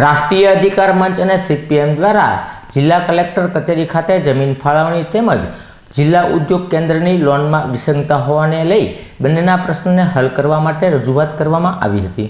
રાષ્ટ્રીય અધિકાર મંચ અને સીપીએમ દ્વારા જિલ્લા કલેક્ટર કચેરી ખાતે જમીન ફાળવણી તેમજ જિલ્લા ઉદ્યોગ કેન્દ્રની લોનમાં વિસંગતા હોવાને લઈ બંનેના પ્રશ્નને હલ કરવા માટે રજૂઆત કરવામાં આવી હતી.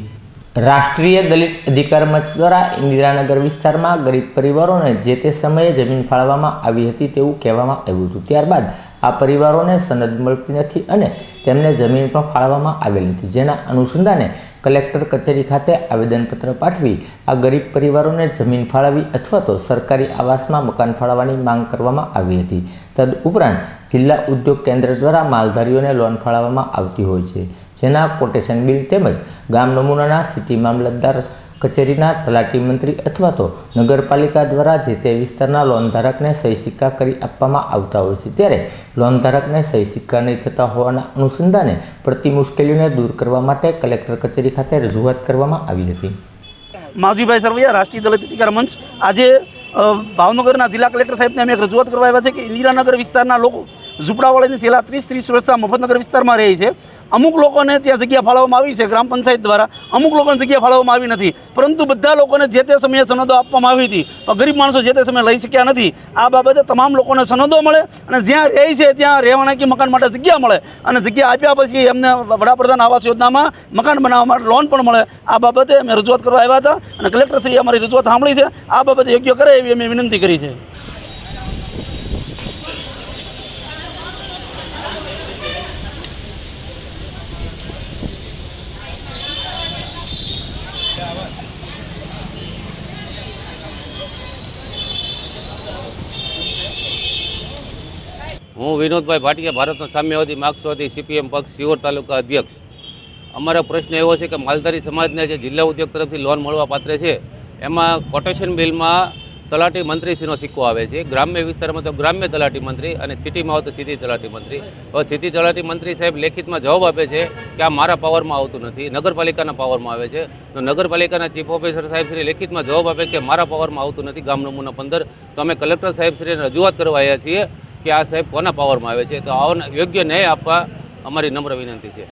રાષ્ટ્રીય દલિત અધિકાર મંચ દ્વારા ઇન્દિરાનગર વિસ્તારમાં ગરીબ પરિવારોને જે તે સમયે જમીન ફાળવવામાં આવી હતી તેવું કહેવામાં આવ્યું હતું. ત્યારબાદ આ પરિવારોને સનદ મળતી નથી અને તેમને જમીન પણ ફાળવવામાં આવેલ નથી. જેના અનુસંધાને કલેક્ટર કચેરી ખાતે આવેદનપત્ર પાઠવી આ ગરીબ પરિવારોને જમીન ફાળવવી અથવા તો સરકારી આવાસમાં મકાન ફાળવવાની માંગ કરવામાં આવી હતી. તદ ઉપરાંત જિલ્લા ઉદ્યોગ કેન્દ્ર દ્વારા માલધારીઓને લોન ફાળવવામાં આવતી હોય છે. જેના કોટેશન બિલ તેમજ ગામ નમૂનાના સિટી મામલતદાર કચેરીના તલાટી મંત્રી અથવા તો નગરપાલિકા દ્વારા જે તે વિસ્તારના લોન ધારકને સહી સિક્કા કરી આપવામાં આવતા હોય છે. ત્યારે લોન ધારકને સહી સિક્કા નહીં થતા હોવાના અનુસંધાને પડતી મુશ્કેલીઓને દૂર કરવા માટે કલેક્ટર કચેરી ખાતે રજૂઆત કરવામાં આવી હતી. માવજીભાઈ સરવૈયા, રાષ્ટ્રીય દલિત અધિકાર મંચ. આજે ભાવનગરના જિલ્લા કલેક્ટર સાહેબને અમે રજૂઆત કરવા આવ્યા છે કે ઇન્દિરાનગર વિસ્તારના લોકો ઝૂંપડાવાળાની છેલ્લા ત્રીસ ત્રીસ વર્ષના મફતનગર વિસ્તારમાં રહે છે. અમુક લોકોને ત્યાં જગ્યા ફાળવવામાં આવી છે, ગ્રામ પંચાયત દ્વારા. અમુક લોકોને જગ્યા ફાળવવામાં આવી નથી. પરંતુ બધા લોકોને જે તે સમયે સનદો આપવામાં આવી હતી, પણ ગરીબ માણસો જે તે સમયે લઈ શક્યા નથી, આ બાબતે તમામ લોકોને સનદો મળે અને જ્યાં રહે છે ત્યાં રહેવાના કે મકાન માટે જગ્યા મળે. અને જગ્યા આપ્યા પછી એમને વડાપ્રધાન આવાસ યોજનામાં મકાન બનાવવા માટે લોન પણ મળે. આ બાબતે અમે રજૂઆત કરવા આવ્યા હતા અને કલેક્ટરશ્રીએ અમારી રજૂઆત સાંભળી છે. આ બાબતે યોગ્ય કરે એવી અમે વિનંતી કરી છે. હું વિનોદભાઈ ભાટિયા, ભારતનો સામ્યવાદી, માર્ક્સવાદી, સીપીએમ પક્ષ, સિહોર તાલુકા અધ્યક્ષ. અમારો પ્રશ્ન એવો છે કે માલધારી સમાજને જે જિલ્લા ઉદ્યોગ તરફથી લોન મળવા પાત્ર છે, એમાં કોટેશન બિલમાં તલાટી મંત્રીશ્રીનો સિક્કો આવે છે. ગ્રામ્ય વિસ્તારમાં તો ગ્રામ્ય તલાટી મંત્રી અને સિટીમાં હોય તો સિટી તલાટી મંત્રી. હવે સિટી તલાટી મંત્રી સાહેબ લેખિતમાં જવાબ આપે છે કે આ મારા પાવરમાં આવતું નથી, નગરપાલિકાના પાવરમાં આવે છે. તો નગરપાલિકાના ચીફ ઓફિસર સાહેબ શ્રી લેખિતમાં જવાબ આપે કે મારા પાવરમાં આવતું નથી ગામ નમૂના પંદર. તો અમે કલેક્ટર સાહેબ શ્રીને રજૂઆત કરવા આવ્યા છીએ કે આ સાહેબ કોના પાવરમાં આવે છે. તો આવો યોગ્ય ન્યાય આપવા અમારી નમ્ર વિનંતી છે.